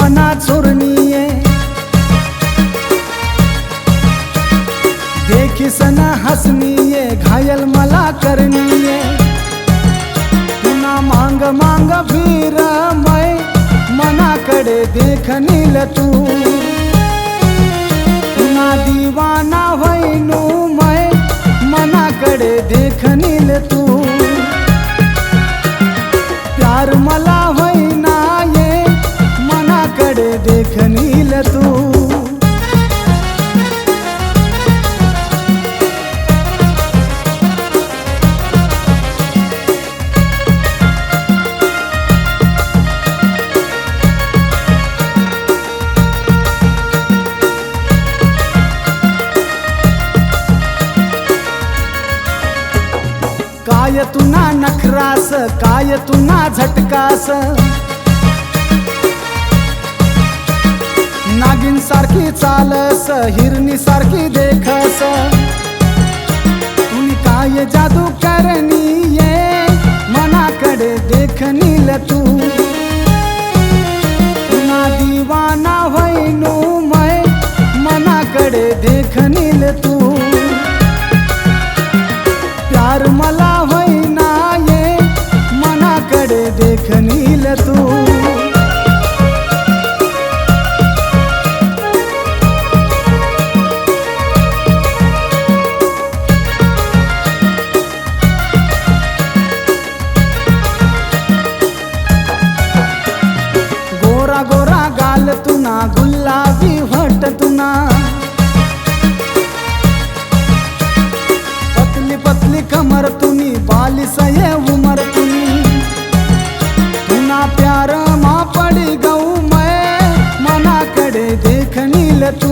मना चोरनीये। देखीस ना हसनीये घायल मला करनीये। पुन्हा मांग मांग फिर मै मनाकडे देखनील तू। पुन्हा दिवाना होईनू मै मनाकडे देखनील तू। काय तुना नखरास काय तुना झटकास. नागिन सारखी चालस हिरणी सारखी देखस. तुम्ही काय जादू करणी बांधली कमर तुम्ही बाली ये उमर तुम्ही तुना प्यार मा पडी गऊ मै मनाकडे देखनील तू।